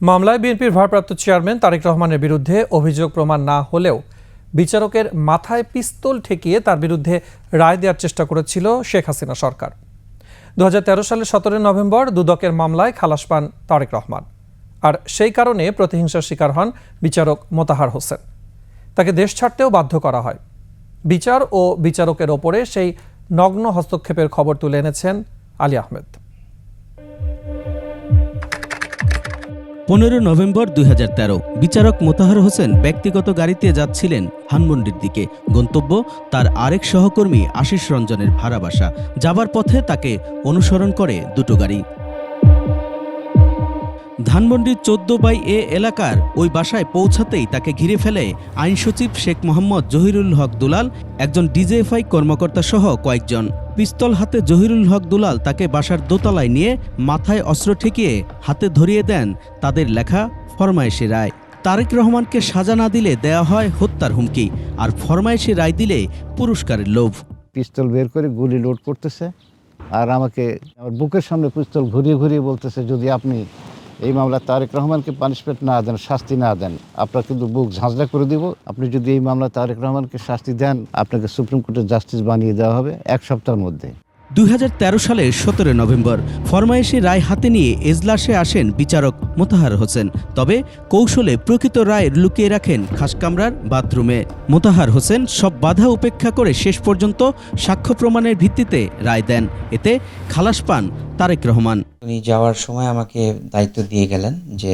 মামলায় বিএনপির ভারপ্রাপ্ত চেয়ারম্যান তারেক রহমানের বিরুদ্ধে অভিযোগ প্রমাণ না হলেও বিচারকের মাথায় পিস্তল ঠেকিয়ে তার বিরুদ্ধে রায় দেওয়ার চেষ্টা করেছিল শেখ হাসিনা সরকার। দু হাজার তেরো সালের সতেরোই নভেম্বর দুদকের মামলায় খালাস পান তারেক রহমান। আর সেই কারণে প্রতিহিংসার শিকার হন বিচারক মোতাহার হোসেন। তাকে দেশ ছাড়তেও বাধ্য করা হয়। বিচার ও বিচারকের ওপরে সেই নগ্ন হস্তক্ষেপের খবর তুলে এনেছেন আলী আহমেদ। পনেরো নভেম্বর দুই হাজার তেরো, বিচারক মোতাহার হোসেন ব্যক্তিগত গাড়িতে যাচ্ছিলেন ধানমন্ডির দিকে। গন্তব্য তার আরেক সহকর্মী আশিস রঞ্জনের ভাড়া বাসা যাবার পথে তাকে অনুসরণ করে দুটো গাড়ি। ধানমন্ডির চোদ্দ বাই এ এলাকার ওই বাসায় পৌঁছাতেই তাকে ঘিরে ফেলে আইন সচিব শেখ মোহাম্মদ জহিরুল হক দুলাল, একজন ডিজেএফআই কর্মকর্তা সহ কয়েকজন। পিস্তল হাতে জহিরুল হক দুলাল তাকে বাসার দোতলায় নিয়ে মাথায় অস্ত্র ঠেকিয়ে হাতে ধরিয়ে দেন তাদের লেখা ফরমায়েশি রায়। তারেক রহমানকে সাজা না দিলে দেয়া হয় হত্যার হুমকি, আর ফরমায়েশি রায় দিলে পুরস্কারের লোভ। পিস্তল বের করে গুলি লোড করতেছে, আর আমাকে আমার বুকের সামনে পিস্তল ঘুরিয়ে ঘুরিয়ে বলতেছে, যদি আপনি এই মামলা তারেক রহমানকে পানিশমেন্ট না দেন, শাস্তি না দেন, আপনার কিন্তু বুক ঝাঁঝলা করে দিব। আপনি যদি এই মামলা তারেক রহমানকে শাস্তি দেন, আপনাকে সুপ্রিম কোর্টের জাস্টিস বানিয়ে দেওয়া হবে এক সপ্তাহের মধ্যে। দুই হাজার তেরো সালের সতেরো নভেম্বর ফরমায়েশি রায় হাতে নিয়ে এজলাসে আসেন বিচারক মোতাহার হোসেন। তবে কৌশলে প্রকৃত রায় লুকিয়ে রাখেন খাসকামরার বাথরুমে। মোতাহার হোসেন সব বাধা উপেক্ষা করে শেষ পর্যন্ত সাক্ষ্য প্রমাণের ভিত্তিতে রায় দেন। এতে খালাস পান তারেক রহমান। উনি যাওয়ার সময় আমাকে দায়িত্ব দিয়ে গেলেন যে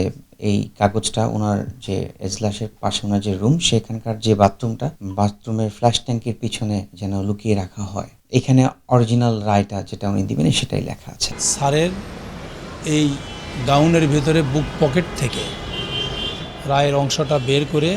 এই কাগজটা ওনার যে এজলাসের পাশে ওনার যে রুম, সেখানকার যে বাথরুমটা, বাথরুমের ফ্ল্যাশ ট্যাঙ্কির পিছনে যেন লুকিয়ে রাখা হয়। এখানে অরিজিনাল রায়টা যেটা উনি দিবেন, সেটাই লেখা আছে। স্যারের এই গাউনের ভেতরে বুক পকেট থেকে রায়ের অংশটা বের করে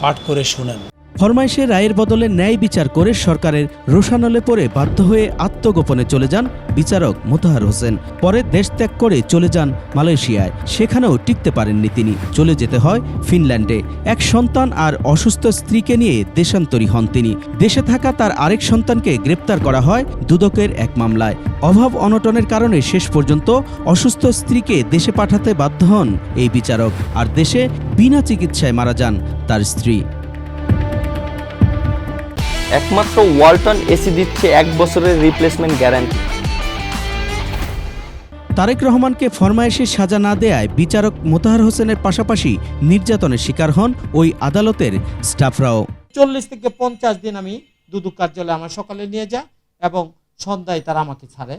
পাঠ করে শুনেন। ফরমাইশে রায়ের বদলে ন্যায় বিচার করে সরকারের রোশানলে পড়ে বাধ্য হয়ে আত্মগোপনে চলে যান বিচারক মোতাহার হোসেন। পরে দেশ ত্যাগ করে চলে যান মালয়েশিয়ায়। সেখানেও টিকতে পারেননি তিনি। চলে যেতে হয় ফিনল্যান্ডে। এক সন্তান আর অসুস্থ স্ত্রীকে নিয়ে দেশান্তরী হন তিনি। দেশে থাকা তার আরেক সন্তানকে গ্রেপ্তার করা হয় দুদকের এক মামলায়। অভাব অনটনের কারণে শেষ পর্যন্ত অসুস্থ স্ত্রীকে দেশে পাঠাতে বাধ্য হন এই বিচারক। আর দেশে বিনা চিকিৎসায় মারা যান তার স্ত্রী। একমাত্র ওয়ালটন এসি দিচ্ছে এক বছরের রিপ্লেসমেন্ট গ্যারান্টি তারেক রহমানকে ফরমায়েশি সাজা না দেয়ায় বিচারক মোতাহার হোসেনের পাশাপাশি নির্যাতনের শিকার হন ওই আদালতের স্টাফরাও। চল্লিশ থেকে পঞ্চাশ দিন আমি দুদু কার্যালয়ে আমার সকালে নিয়ে যা এবং সন্ধ্যায় তারা আমাকে ছাড়ে।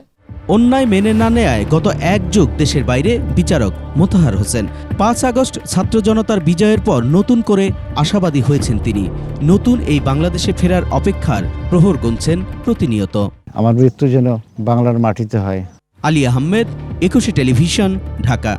অন্যায় মেনে না নেয়ায় গত এক যুগ দেশের বাইরে বিচারক মোতাহার হোসেন। পাঁচ আগস্ট ছাত্র জনতার বিজয়ের পর নতুন করে আশাবাদী হয়েছেন তিনি। নতুন এই বাংলাদেশে ফেরার অপেক্ষার প্রহর গুনছেন প্রতিনিয়ত। আমার মৃত্যু যেন বাংলার মাটিতে হয়। আলী আহমেদ একুশে টেলিভিশন ঢাকা।